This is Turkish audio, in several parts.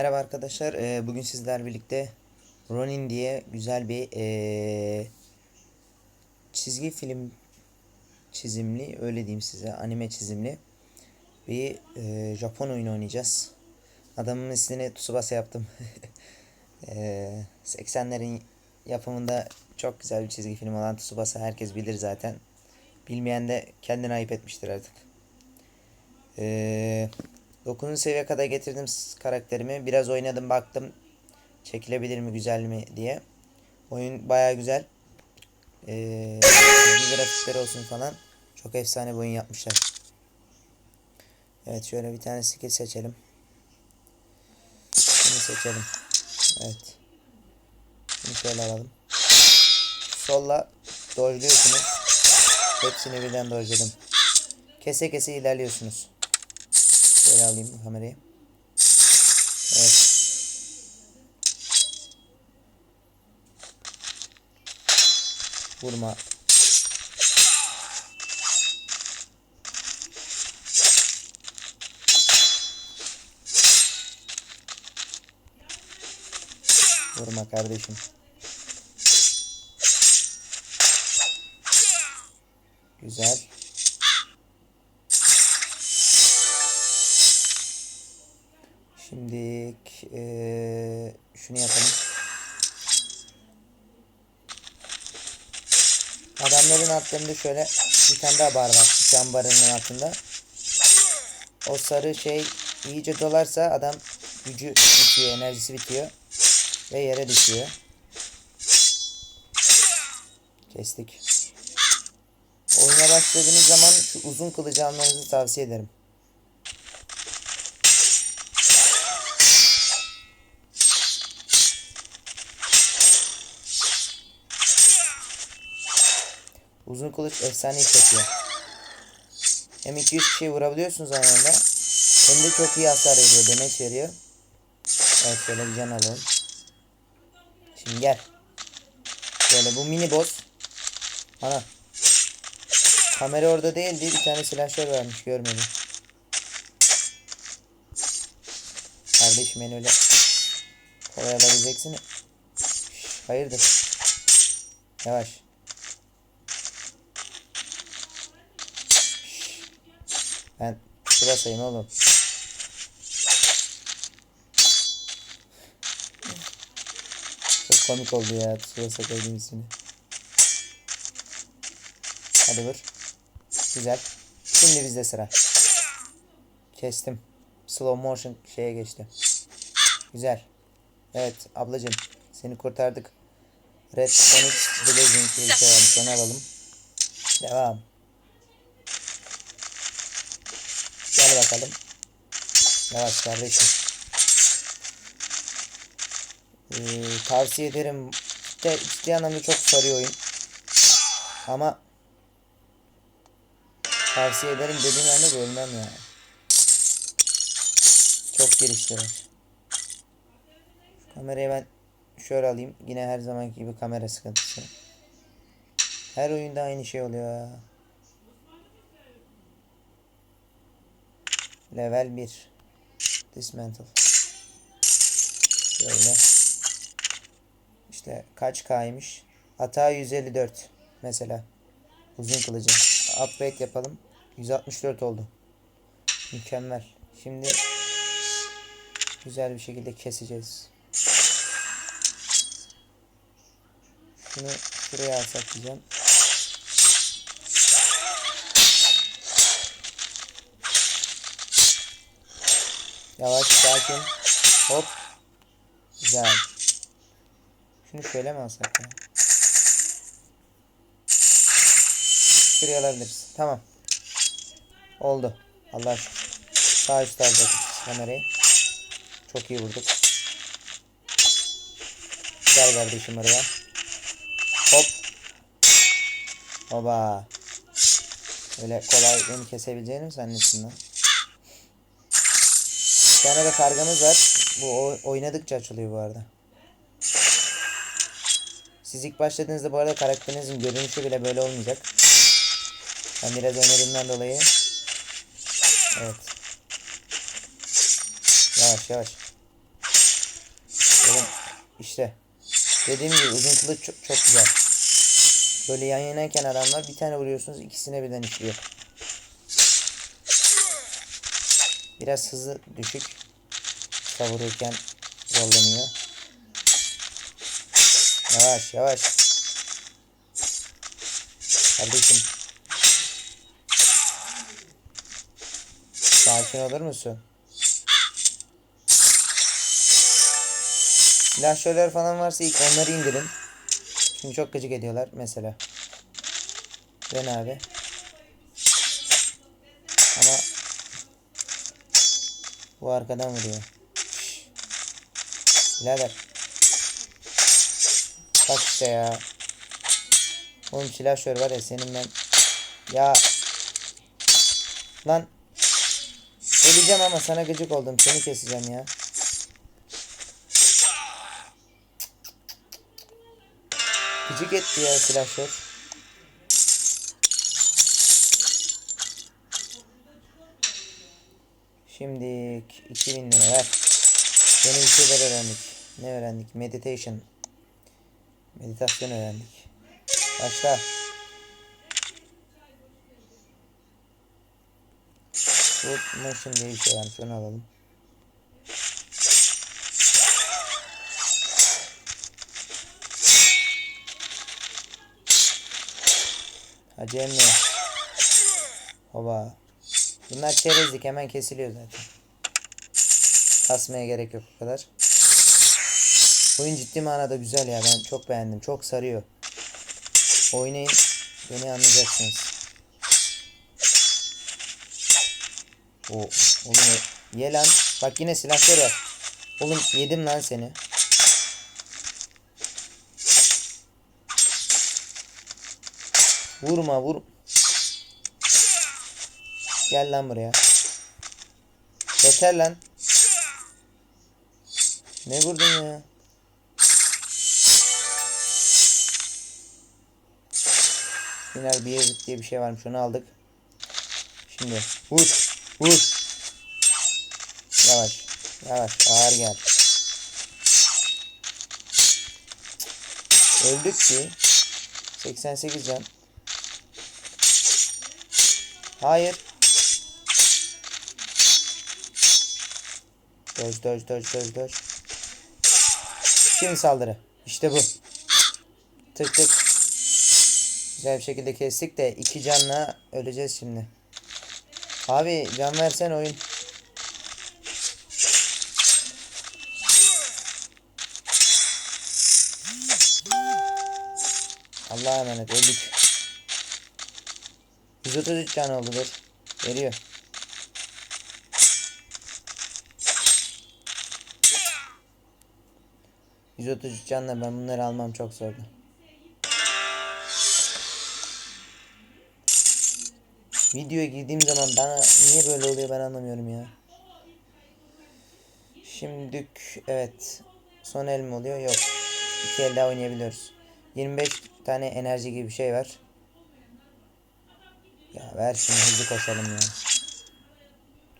Merhaba arkadaşlar. Ee, bugün sizler birlikte Ronin diye güzel bir ee, çizgi film çizimli öyle diyeyim size anime çizimli bir ee, Japon oyunu oynayacağız. Adamın ismini Tsubasa yaptım. Ee, 80'lerin yapımında çok güzel bir çizgi film olan Tsubasa herkes bilir zaten. Bilmeyen de kendini ayıp etmiştir artık. Eee 9. seviye kadar getirdim karakterimi. Biraz oynadım baktım. Çekilebilir mi güzel mi diye. Oyun baya güzel. Ee, çizgi grafikleri olsun falan. Çok efsane bir oyun yapmışlar. Evet şöyle bir tane skill seçelim. Bunu seçelim. Evet. Bunu şöyle alalım. Solla dojluyorsunuz. Hepsini birden dojladım. Kese kese ilerliyorsunuz. Şöyle alayım kamerayı. Evet. Vurma. Vurma kardeşim. Güzel. Şimdi eee şunu yapalım. Adamların altlarında şöyle bir tane daha bar var. Cam barının altında. O sarı şey iyice dolarsa adam gücü bitiyor, enerjisi bitiyor. Ve yere düşüyor. Kestik. Oyuna başladığınız zaman şu uzun kılıcı almanızı tavsiye ederim. Uzun kılıç efsane iş yapıyor. Hem 200 kişiyi vurabiliyorsunuz aynı anda. Hem de çok iyi hasar veriyor. Demeç veriyor. Evet şöyle bir can alalım. Şimdi gel. Böyle bu mini boss. Ana. Kamera orada değildi. Bir tane silahşör varmış görmedim. Kardeşim beni öyle kolay alabileceksin. Hayırdır? Yavaş. Ben Tsubasa'yım oğlum. Çok komik oldu ya Tsubasa koyduğum ismini. Hadi vur. Güzel. Şimdi bizde sıra. Kestim. Slow motion şeye geçti. Güzel. Evet ablacım seni kurtardık. Red Phoenix Blazing bir şey alalım. Devam. Gel bakalım. Yavaş kardeşim. Ee, tavsiye ederim. Ciddi, ciddi anlamda çok sarıyor oyun. Ama tavsiye ederim dediğim anda ölmem ya. Çok geliştiler. Kamerayı ben şöyle alayım. Yine her zamanki gibi kamera sıkıntısı. Her oyunda aynı şey oluyor ya. Level 1. Dismantle. Şöyle. İşte kaç K'ymış? Hata 154 mesela. Uzun kılıcı. Upgrade yapalım. 164 oldu. Mükemmel. Şimdi güzel bir şekilde keseceğiz. Şunu şuraya alsak diyeceğim. Yavaş sakin. Hop. Güzel. Şunu şöyle mi alsak ya? Şuraya alabiliriz. Tamam. Oldu. Allah. Sağ üstte alacak kamerayı. Çok iyi vurduk. Gel kardeşim oraya. Hop. Oba. Öyle kolay beni kesebileceğini mi zannettin lan? Bir tane de kargamız var. Bu oynadıkça açılıyor bu arada. Siz ilk başladığınızda bu arada karakterinizin görünüşü bile böyle olmayacak. Ben biraz oynadığımdan dolayı. Evet. Yavaş yavaş. Oğlum işte. Dediğim gibi uzun kılıç çok, çok güzel. Böyle yan yanayken adamlar bir tane vuruyorsunuz ikisine birden işliyor. Biraz hızı düşük. Savururken zorlanıyor. Yavaş yavaş. Kardeşim. Sakin olur musun? Silahşörler falan varsa ilk onları indirin. Çünkü çok gıcık ediyorlar mesela. Ben abi. Bu arkadan vuruyor. Birader. Bak işte ya. Oğlum silahşör var ya senin ben. Ya. Lan. Öleceğim ama sana gıcık oldum. Seni keseceğim ya. Gıcık etti ya silahşör. Şimdi 2000 lira ver. Yeni bir şeyler öğrendik. Ne öğrendik? Meditation. Meditasyon öğrendik. Başla. Bu motion diye bir şey varmış. Onu alalım. Hacı emmi. Hoba. Bunlar çerezlik hemen kesiliyor zaten. Kasmaya gerek yok o kadar. Oyun ciddi manada güzel ya ben çok beğendim. Çok sarıyor. Oynayın beni anlayacaksınız. O oğlum ye lan. Bak yine silahlar var. Oğlum yedim lan seni. Vurma vur. Gel lan buraya. Yeter lan. Ne vurdun ya? Final bir yazık diye bir şey varmış onu aldık. Şimdi vur vur. Yavaş yavaş ağır gel. Öldük ki. 88 can. Hayır. Doj doj doj doj doj. Şimdi saldırı. İşte bu. Tık tık. Güzel bir şekilde kestik de iki canla öleceğiz şimdi. Abi can versen oyun. Allah'a emanet öldük. 133 can oldu dur. Veriyor. %33 canla ben bunları almam çok zordu. Videoya girdiğim zaman bana niye böyle oluyor ben anlamıyorum ya. Şimdük evet. Son el mi oluyor? Yok. İki el daha oynayabiliyoruz. 25 tane enerji gibi bir şey var. Ya ver şimdi hızlı koşalım ya.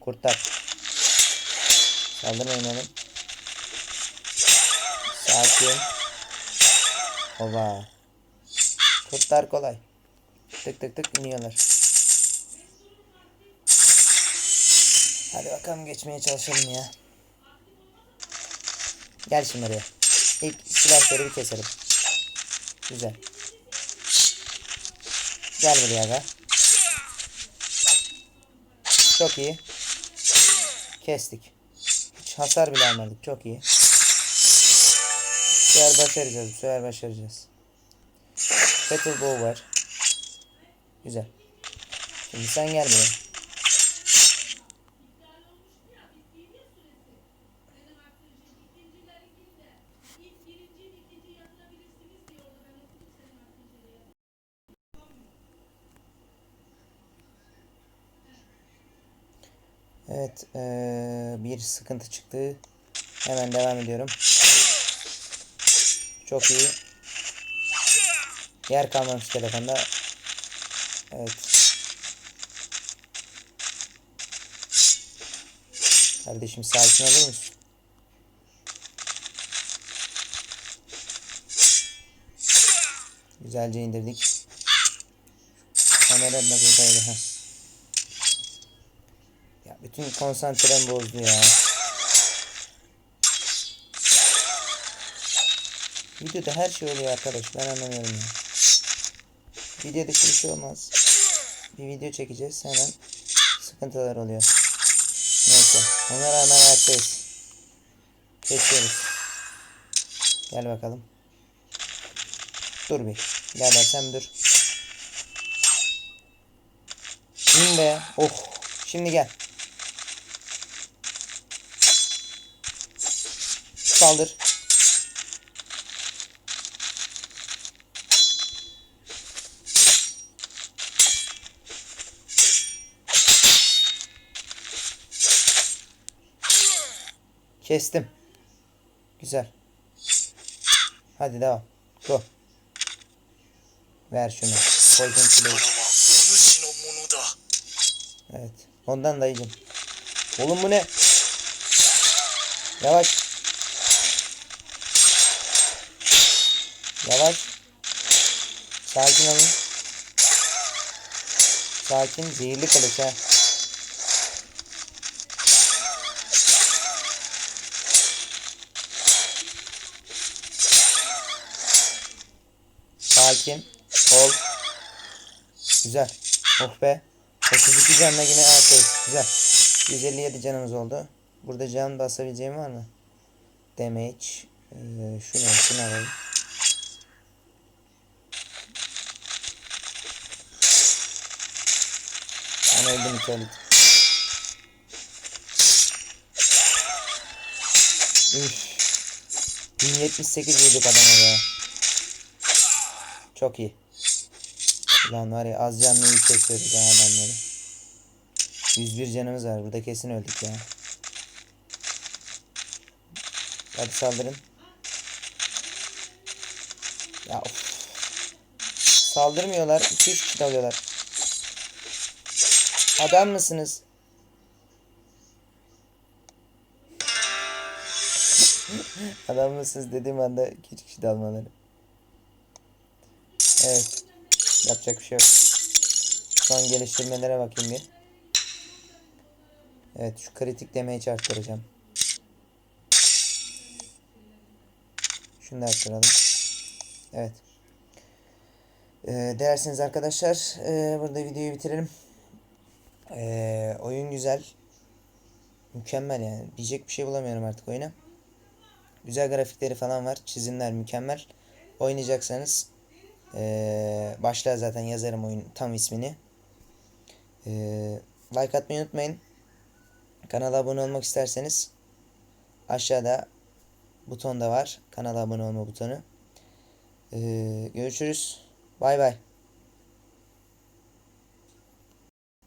Kurtar. Saldırmayın oğlum. Sakin. Oba. Kurtar kolay. Tık tık tık iniyorlar. Hadi bakalım geçmeye çalışalım ya. Gel şimdi oraya. İlk silahları bir keselim. Güzel. Gel buraya aga. Çok iyi. Kestik. Hiç hasar bile almadık. Çok iyi. Sefer başaracağız. Bu sefer başaracağız. Battle Bow var. Güzel. Şimdi sen gel buraya. Evet, eee, bir sıkıntı çıktı. Hemen devam ediyorum. Çok iyi. Yer kalmamış telefonda. Evet. Kardeşim sakin olur musun? Güzelce indirdik. Kamera buradaydı. Ya bütün konsantrem bozdu ya. Videoda her şey oluyor arkadaş. Ben anlamıyorum ya. Video dışı bir şey olmaz. Bir video çekeceğiz hemen. Sıkıntılar oluyor. Neyse. Ona rağmen ayaktayız. Kesiyoruz. Gel bakalım. Dur bir. Gel dersem dur. İn be. Oh. Şimdi gel. Saldır. Kestim. Güzel. Hadi devam. Go. Ver şunu. Poison Clay. Evet. Ondan dayıcım. Oğlum bu ne? Yavaş. Yavaş. Sakin olun. Sakin. Zehirli kılıç ha. Sakin. Ol. Güzel. Oh be. 32 canla yine ayaktayız. Güzel. 157 canımız oldu. Burada can basabileceğim var mı? Damage. Ee, şunu, şunu alalım. Ben öldüm italit. Üf. 1078 vurduk adama be. Çok iyi. Ulan var ya az canlı iyi kesiyoruz ha adamları. 101 canımız var. Burada kesin öldük ya. Hadi saldırın. Ya of. Saldırmıyorlar. 2-3 kişi dalıyorlar. Adam mısınız? Adam mısınız dediğim anda 2-3 kişi dalmaları. Evet. Yapacak bir şey yok. Son geliştirmelere bakayım bir. Evet şu kritik demeyi arttıracağım. Şunu da arttıralım. Evet. Ee, dersiniz arkadaşlar. Ee, burada videoyu bitirelim. Ee, oyun güzel. Mükemmel yani. Diyecek bir şey bulamıyorum artık oyuna. Güzel grafikleri falan var. Çizimler mükemmel. Oynayacaksanız ee, başlığa zaten yazarım oyun tam ismini. Ee, like atmayı unutmayın. Kanala abone olmak isterseniz aşağıda buton da var. Kanala abone olma butonu. Ee, görüşürüz. Bay bay.